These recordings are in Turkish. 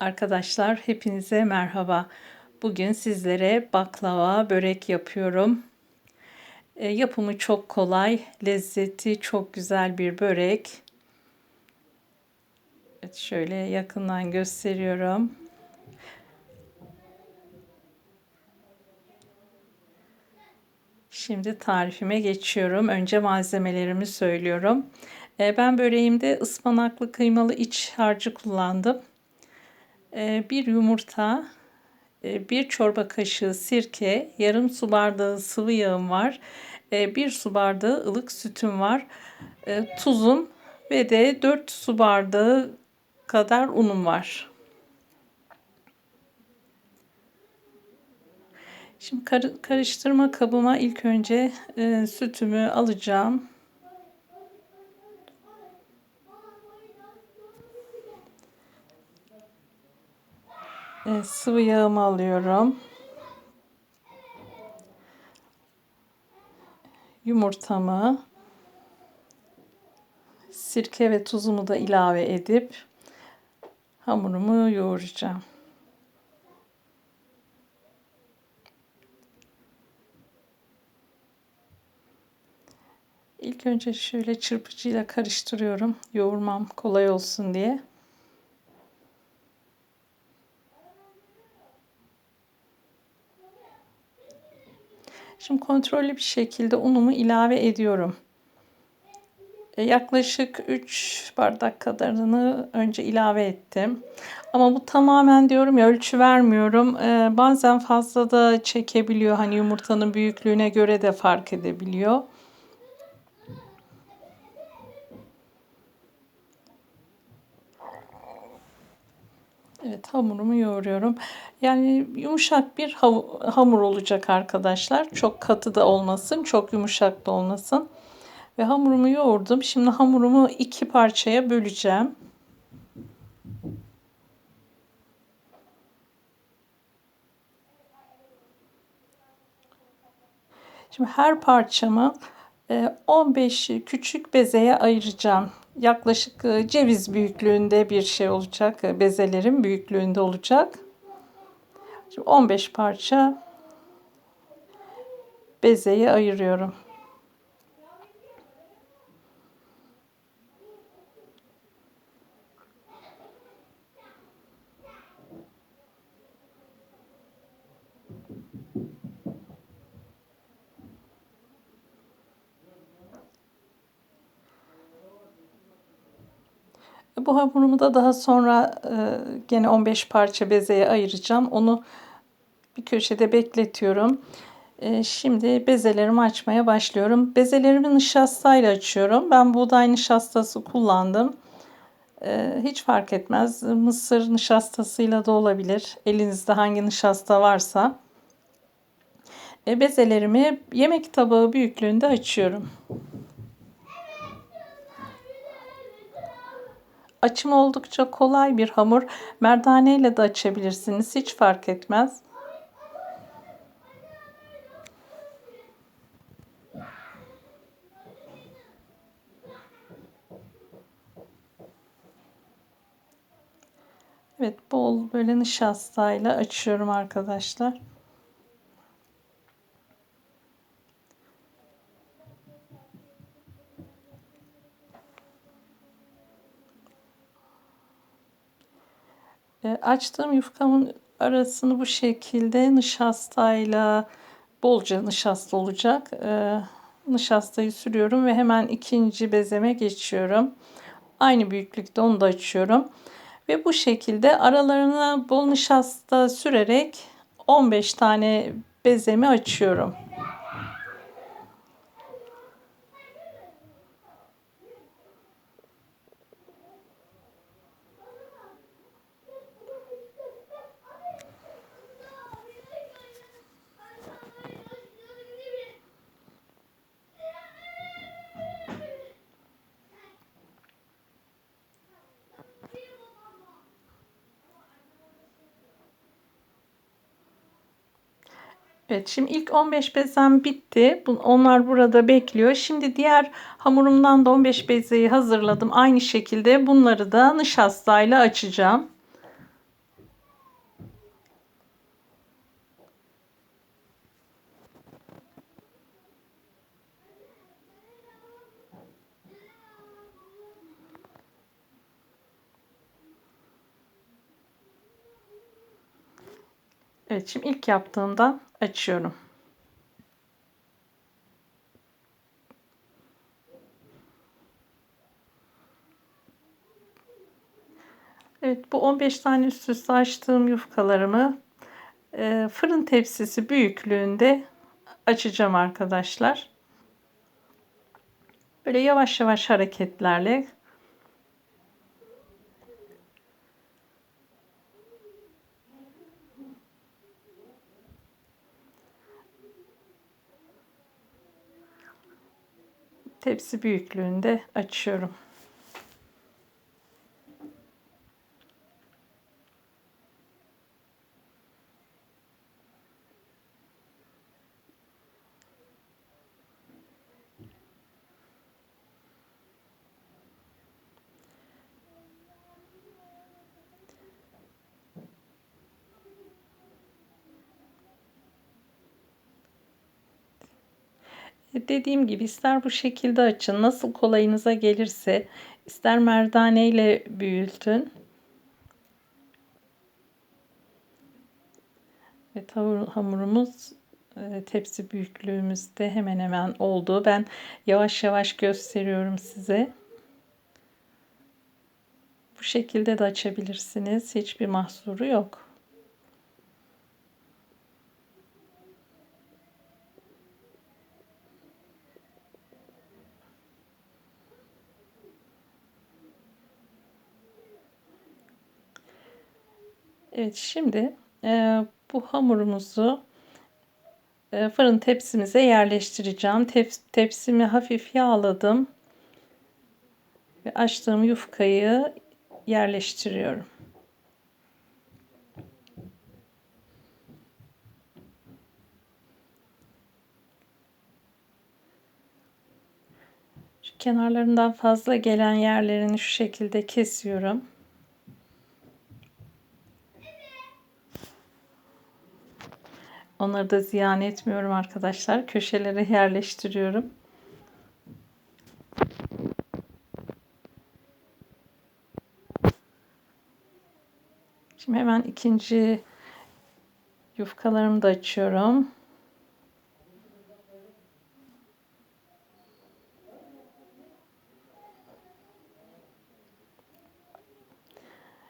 Arkadaşlar hepinize merhaba. Bugün sizlere baklava börek yapıyorum. E, yapımı çok kolay, lezzeti çok güzel bir börek. Evet, şöyle yakından gösteriyorum. Şimdi tarifime geçiyorum. Önce malzemelerimi söylüyorum. E, ben böreğimde ıspanaklı kıymalı iç harcı kullandım. E, bir yumurta, e, bir çorba kaşığı sirke, yarım su bardağı sıvı yağım var. Bir su bardağı ılık sütüm var. Tuzum ve de 4 su bardağı kadar unum var. Şimdi karıştırma kabıma ilk önce sütümü alacağım. E, sıvı yağımı alıyorum. Yumurtamı sirke ve tuzumu da ilave edip hamurumu yoğuracağım. İlk önce şöyle çırpıcıyla karıştırıyorum. Yoğurmam kolay olsun diye. Şimdi kontrollü bir şekilde unumu ilave ediyorum. E, yaklaşık 3 bardak kadarını önce ilave ettim. Ama bu tamamen diyorum ya ölçü vermiyorum. E, bazen fazla da çekebiliyor. Hani yumurtanın büyüklüğüne göre de fark edebiliyor. Evet hamurumu yoğuruyorum. Yani yumuşak bir hamur olacak arkadaşlar. Çok katı da olmasın, çok yumuşak da olmasın. Ve hamurumu yoğurdum. Şimdi hamurumu iki parçaya böleceğim. Şimdi her parçamı 15 e, küçük bezeye ayıracağım yaklaşık e, ceviz büyüklüğünde bir şey olacak. E, bezelerim büyüklüğünde olacak. Şimdi 15 parça bezeyi ayırıyorum. Bu hamurumu da daha sonra e, gene 15 parça bezeye ayıracağım. Onu bir köşede bekletiyorum. E, şimdi bezelerimi açmaya başlıyorum. Bezelerimi nişastayla açıyorum. Ben buğday nişastası kullandım. E, hiç fark etmez. Mısır nişastasıyla da olabilir. Elinizde hangi nişasta varsa. E, bezelerimi yemek tabağı büyüklüğünde açıyorum. Açımı oldukça kolay bir hamur. Merdane ile de açabilirsiniz. Hiç fark etmez. Evet bol böyle nişastayla açıyorum arkadaşlar. Açtığım yufkamın arasını bu şekilde nişastayla bolca nişasta olacak. E, nişastayı sürüyorum ve hemen ikinci bezeme geçiyorum. Aynı büyüklükte onu da açıyorum. Ve bu şekilde aralarına bol nişasta sürerek 15 tane bezemi açıyorum. Evet şimdi ilk 15 bezem bitti. Onlar burada bekliyor. Şimdi diğer hamurumdan da 15 bezeyi hazırladım. Aynı şekilde bunları da nişastayla açacağım. Evet şimdi ilk yaptığımda açıyorum. Evet bu 15 tane üst üste açtığım yufkalarımı e, fırın tepsisi büyüklüğünde açacağım arkadaşlar. Böyle yavaş yavaş hareketlerle tepsi büyüklüğünde açıyorum. Dediğim gibi ister bu şekilde açın, nasıl kolayınıza gelirse, ister merdane ile büyütün. Evet hamurumuz e, tepsi büyüklüğümüzde hemen hemen oldu. Ben yavaş yavaş gösteriyorum size. Bu şekilde de açabilirsiniz. Hiçbir mahsuru yok. Evet şimdi e, bu hamurumuzu e, fırın tepsimize yerleştireceğim. Tep, tepsimi hafif yağladım. Ve açtığım yufkayı yerleştiriyorum. Kenarlarından fazla gelen yerlerini şu şekilde kesiyorum. Onları da ziyan etmiyorum arkadaşlar. Köşelere yerleştiriyorum. Şimdi hemen ikinci yufkalarımı da açıyorum.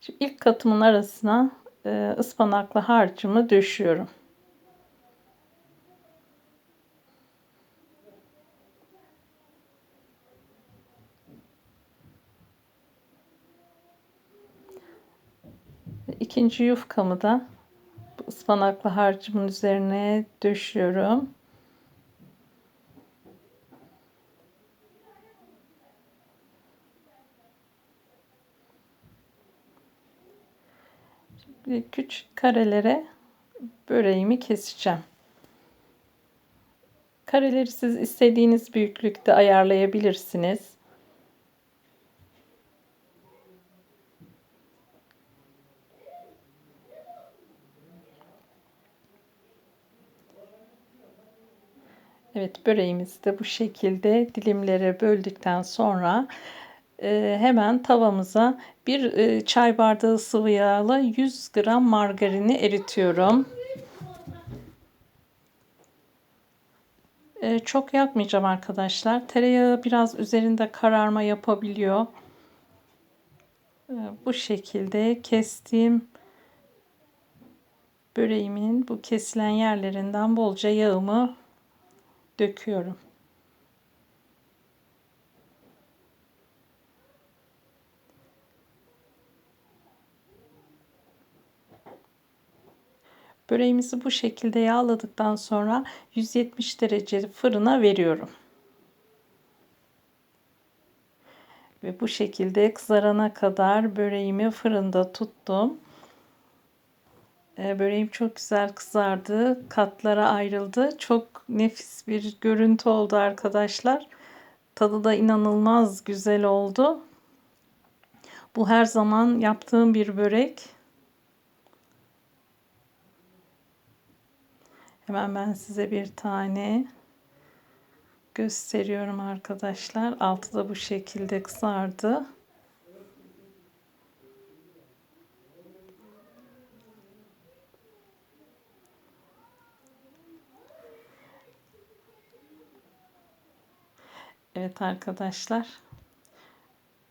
Şimdi ilk katımın arasına ıspanaklı harcımı döşüyorum. İkinci yufkamı da ıspanaklı harcımın üzerine döşüyorum. Şimdi küçük karelere böreğimi keseceğim. Kareleri siz istediğiniz büyüklükte ayarlayabilirsiniz. Evet böreğimizi de bu şekilde dilimlere böldükten sonra e, hemen tavamıza bir e, çay bardağı sıvı yağla 100 gram margarini eritiyorum. E, çok yakmayacağım arkadaşlar. Tereyağı biraz üzerinde kararma yapabiliyor. E, bu şekilde kestiğim böreğimin bu kesilen yerlerinden bolca yağımı döküyorum. Böreğimizi bu şekilde yağladıktan sonra 170 derece fırına veriyorum. Ve bu şekilde kızarana kadar böreğimi fırında tuttum. Ee, böreğim çok güzel kızardı. Katlara ayrıldı. Çok nefis bir görüntü oldu arkadaşlar. Tadı da inanılmaz güzel oldu. Bu her zaman yaptığım bir börek. Hemen ben size bir tane gösteriyorum arkadaşlar. Altı da bu şekilde kızardı. Evet arkadaşlar.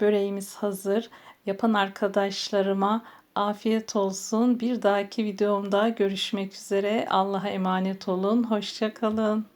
Böreğimiz hazır. Yapan arkadaşlarıma afiyet olsun. Bir dahaki videomda görüşmek üzere. Allah'a emanet olun. Hoşça kalın.